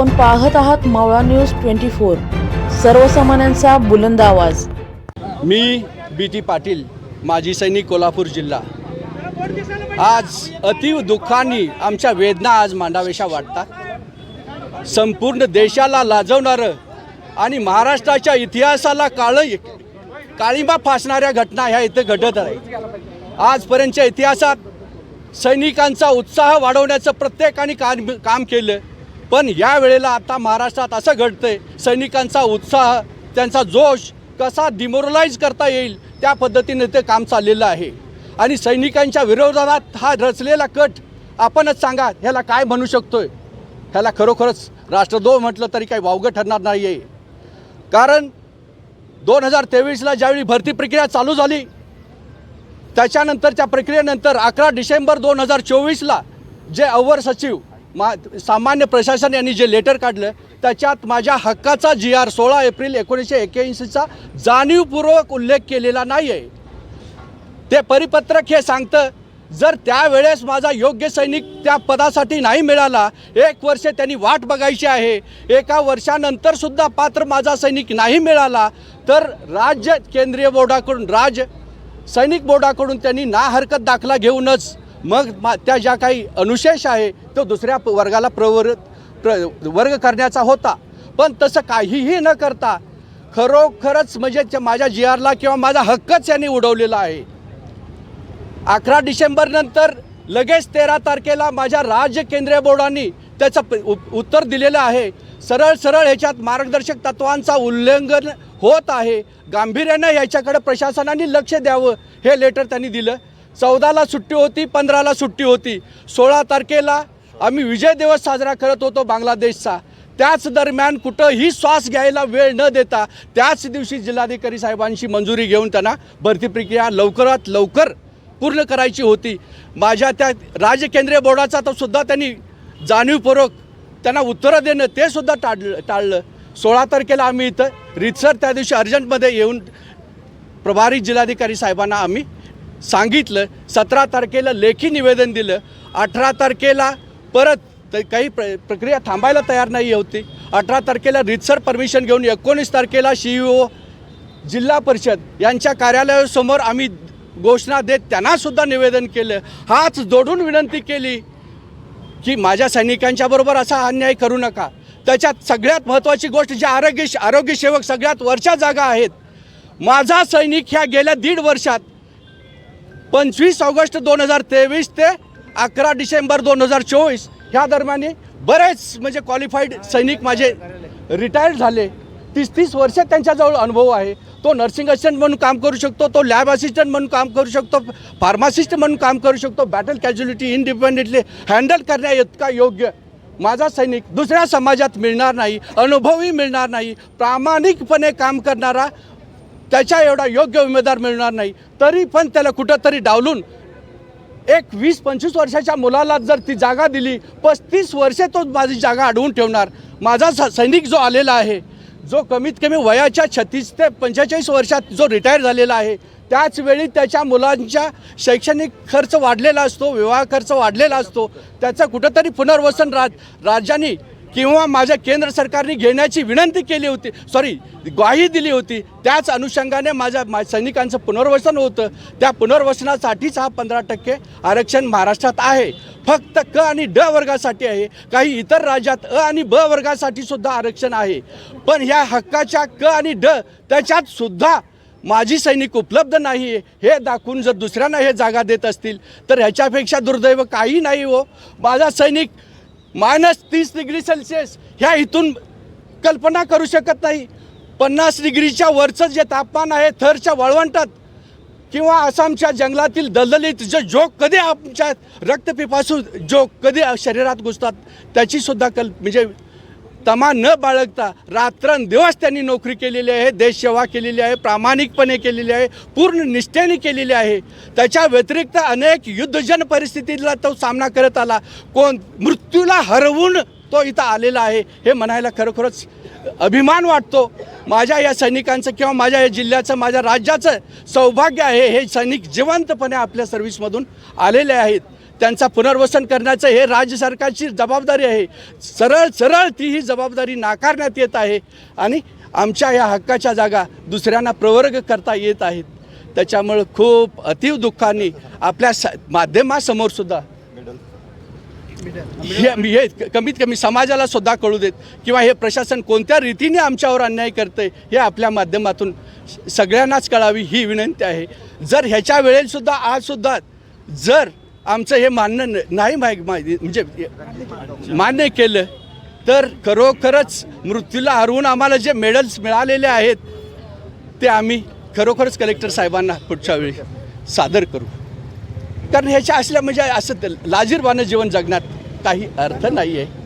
आपण पाहत आहात मावळा न्यूज ट्वेंटी फोर. सर्वसामान्यांचा बुलंद आवाज. मी बी टी पाटील माजी सैनिक कोल्हापूर जिल्हा. आज अतीव दुःखाने आमच्या वेदना आज मांडावेशा वाटतात. संपूर्ण देशाला लाजवणारं आणि महाराष्ट्राच्या इतिहासाला काळ काळिंबा फासणाऱ्या घटना ह्या इथं घडत आहेत. आजपर्यंतच्या इतिहासात सैनिकांचा उत्साह वाढवण्याचं प्रत्येकाने काम काम केलं. पण या वेळेला आता महाराष्ट्रात असं घडतंय सैनिकांचा उत्साह त्यांचा जोश कसा डिमोरलाइज करता येईल त्या पद्धतीने ते काम चाललेलं आहे. आणि सैनिकांच्या विरोधात हा रचलेला कट आपणच सांगा ह्याला काय म्हणू शकतोय? ह्याला खरोखरच राष्ट्रद्रोह म्हटलं तरी काही वावगं ठरणार नाही आहे कारण दोन हजार तेवीसला ज्यावेळी भरती प्रक्रिया चालू झाली त्याच्यानंतरच्या प्रक्रियेनंतर अकरा डिसेंबर दोन हजार चोवीसला जे अवर सचिव मा सामान्य प्रशासन यांनी जे लेटर काढलं त्याच्यात माझ्या हक्काचा जी आर सोळा एप्रिल एकोणीसशे एक्क्याऐंशीचा जाणीवपूर्वक उल्लेख केलेला नाही आहे ते परिपत्रक हे सांगतं जर त्यावेळेस माझा योग्य सैनिक त्या पदासाठी नाही मिळाला एक वर्ष त्यांनी वाट बघायची आहे एका वर्षानंतरसुद्धा पात्र माझा सैनिक नाही मिळाला तर राज्य केंद्रीय बोर्डाकडून राज्य सैनिक बोर्डाकडून त्यांनी ना हरकत दाखला घेऊनच मग मा त्या ज्या काही अनुशेष आहे तो दुसऱ्या वर्गाला प्रवर प्र वर्ग करण्याचा होता. पण तसं काहीही न करता खरोखरच म्हणजे माझ्या जी आरला किंवा माझा हक्कच यांनी उडवलेला आहे. अकरा डिसेंबरनंतर लगेच तेरा तारखेला माझ्या राज्य केंद्रीय बोर्डांनी त्याचं उ- उत्तर दिलेलं आहे. सरळ सरळ ह्याच्यात मार्गदर्शक तत्वांचा उल्लंघन होत आहे. गांभीर्यानं याच्याकडे प्रशासनाने लक्ष द्यावं हे लेटर त्यांनी दिलं. चौदाला सुट्टी होती पंधराला सुट्टी होती. सोळा तारखेला आम्ही विजय दिवस साजरा करत होतो बांगलादेशचा. त्याच दरम्यान कुठंही श्वास घ्यायला वेळ न देता त्याच दिवशी जिल्हाधिकारी साहेबांशी मंजुरी घेऊन त्यांना भरती प्रक्रिया लवकरात लवकर पूर्ण करायची होती. माझ्या त्या राज्य केंद्रीय बोर्डाचा तर सुद्धा त्यांनी जाणीवपूर्वक त्यांना उत्तरं देणं ते सुद्धा टाळलं टाळलं. सोळा तारखेला आम्ही इथं रितसर त्या दिवशी अर्जंटमध्ये येऊन प्रभारी जिल्हाधिकारी साहेबांना आम्ही सांगितलं सतरा तारखेला लेखी निवेदन दिलं अठरा तारखेला परत काही प्र प्रक्रिया थांबायला तयार नाही होती. अठरा तारखेला रितसर परमिशन घेऊन एकोणीस तारखेला सी ओ जिल्हा परिषद यांच्या कार्यालयासमोर आम्ही घोषणा देत त्यांनासुद्धा निवेदन केलं. हाच जोडून विनंती केली की माझ्या सैनिकांच्या बरोबर असा अन्याय करू नका. त्याच्यात सगळ्यात महत्त्वाची गोष्ट जे आरोग्य आरोग्यसेवक सगळ्यात वरच्या जागा आहेत. माझा सैनिक ह्या गेल्या दीड वर्षात पंचवीस ऑगस्ट दोन हजार तेवीस ते अकरा डिसेंबर दोन हजार चोवीस. ह्या दरम्यान बरेच म्हणजे क्वालिफाईड सैनिक माझे रिटायर्ड झाले. तीस तीस वर्ष त्यांच्याजवळ अनुभव आहे. तो नर्सिंग असिस्टंट म्हणून काम करू शकतो तो लॅब असिस्टंट म्हणून काम करू शकतो फार्मासिस्ट म्हणून काम करू शकतो बॅटल कॅज्युलिटी इंडिपेंडेंटली हँडल करण्या इतका योग्य? माझा सैनिक दुसऱ्या समाजात मिळणार नाही अनुभवही मिळणार नाही प्रामाणिकपणे काम करणारा त्याच्या एवढा योग्य उमेदवार मिळणार नाही. तरी पण त्याला कुठंतरी डावलून एक वीस पंचवीस वर्षाच्या मुलाला जर ती जागा दिली पस्तीस वर्षे तो माझी जागा अडवून ठेवणार. माझा स- सैनिक जो आलेला आहे जो कमीत कमी वयाच्या छत्तीस ते पंचेचाळीस वर्षात जो रिटायर झालेला आहे त्याचवेळी त्याच्या मुलांच्या शैक्षणिक खर्च वाढलेला असतो विवाह खर्च वाढलेला असतो त्याचं कुठंतरी पुनर्वसन राज राज्याने किंवा माझ्या केंद्र सरकारने घेण्याची विनंती केली होती सॉरी ग्वाही दिली होती त्याच अनुषंगाने माझ्या मा सैनिकांचं पुनर्वसन होतं. त्या पुनर्वसनासाठीच हा पंधरा टक्के आरक्षण महाराष्ट्रात आहे. फक्त क आणि ड वर्गासाठी आहे. काही इतर राज्यात अ आणि ब वर्गासाठी सुद्धा आरक्षण आहे. पण ह्या हक्काच्या क आणि ड त्याच्यात सुद्धा माजी सैनिक उपलब्ध नाही हे दाखवून जर दुसऱ्यांना हे जागा देत असतील तर ह्याच्यापेक्षा दुर्दैव काही नाही हो. माझा सैनिक मायनस तीस डिग्री सेल्सिअस ह्या इथून कल्पना करू शकत नाही. पन्नास डिग्रीच्या वरचं जे तापमान आहे थरच्या वाळवंटात किंवा आसामच्या जंगलातील दलदलीत जे जोक कधी आमच्या रक्तपिपासू जोक कधी शरीरात घुसतात त्याचीसुद्धा कल म्हणजे तमा न बाळगता रात्रंदिवस त्यांनी नोकरी केलेली आहे देशसेवा केलेली आहे प्रामाणिकपणे केलेली आहे पूर्ण निष्ठेने केलेली आहे. त्याच्या व्यतिरिक्त अनेक युद्धजन परिस्थितीला तो सामना करत आला. कोण मृत्यूला हरवून तो इथं आलेला आहे हे म्हणायला खरोखरच अभिमान वाटतो. माझ्या या सैनिकांचं किंवा माझ्या या जिल्ह्याचं माझ्या राज्याचं सौभाग्य आहे हे सैनिक जिवंतपणे आपल्या सर्व्हिसमधून आलेले आहेत. त्यांचा पुनर्वसन करण्याचं हे राज्य सरकारची जबाबदारी आहे. सरळ सरळ ती ही जबाबदारी नाकारण्यात येत आहे आणि आमच्या या हक्काच्या जागा दुसऱ्यांना प्रवर्ग करता येत आहेत. त्याच्यामुळं खूप अतीव दुःखाने आपल्या स माध्यमासमोर सुद्धा हे हे कमीत कमी समाजाला सुद्धा कळू देत किंवा हे प्रशासन कोणत्या रीतीने आमच्यावर अन्याय करते हे आपल्या माध्यमातून सगळ्यांनाच कळावी ही विनंती आहे. जर ह्याच्या वेळेसुद्धा आजसुद्धा जर आमचं हे मान्य न- नाही माहिती म्हणजे मान्य केलं. तर खरोखरच मृत्यूला हरवून आम्हाला जे मेडल्स मिळालेले आहेत ते आम्ही खरोखरच कलेक्टर साहेबांना पुढच्या वेळी सादर करू. कारण ह्याच्या असल्या म्हणजे असं लाजीरवानं जीवन जगण्यात काही अर्थ नाही आहे